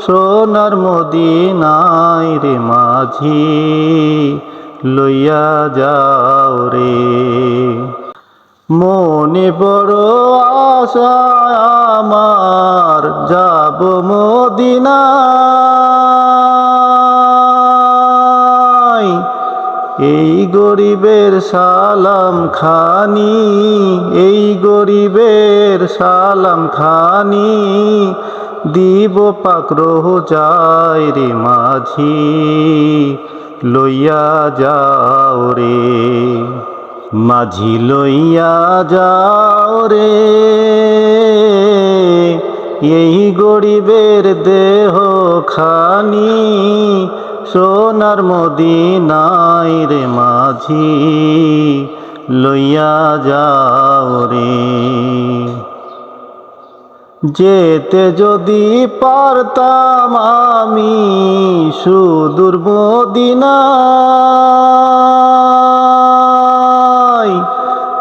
সোনার মদিনায় রে মাঝি, লইয়া যাও রে। মনে বড় আশা আমার, যাব মদিনায়। এই গরিবের সালাম খানি, এই গরিবের সালাম খানি দিব পাকরহ যায় রে মাঝি, লইয়া যাও রে। মাঝি লইয়া যাও রে, এই গরিবের দেহ খানি সোনার মদিনায় রে মাঝি, লইয়া যাও রে। যেতে যদি পারতাম আমি সুদূর মদিনায়।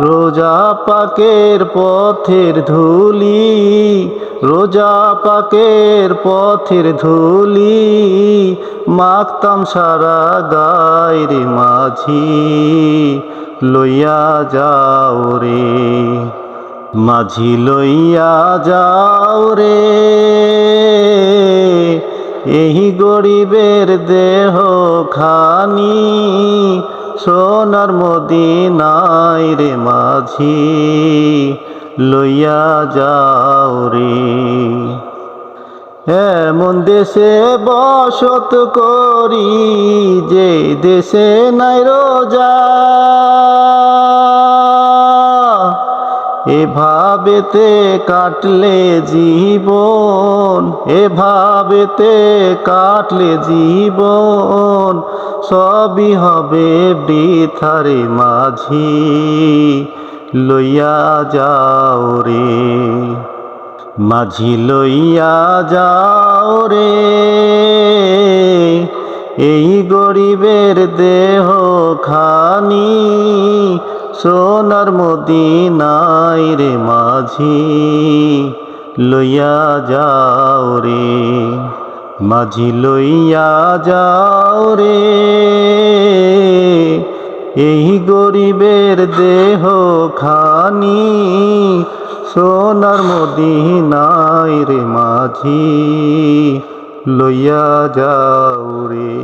রোজা পাকের পথের ধুলি, রোজা পাকের পথের ধুলি, মাখতাম সারা গায়ের মাঝি, লইয়া যাও রে। মাঝি লইয়া যাও রে। এই গরিবের দেহ খানি সোনার মদিনায় রে মাঝি লইয়া যাও রে। এমন দেশে বসত করি যে দেশে নাই রোজা। এভাবেতে কাটলে জীবন, এভাবেতে কাটলে জীবন, সবই হবে বৃথারে মাঝি। লইয়া যাও রে, মাঝি লইয়া যাও রে। এই গরিবের দেহ খানি সোনার মদিনায় রে মাঝি, লইয়া যাও রে। মাঝি, লইয়া যাও রে। এই গরিবের দেহ খানি সোনার মদিনায় রে মাঝি, লইয়া যাও রে।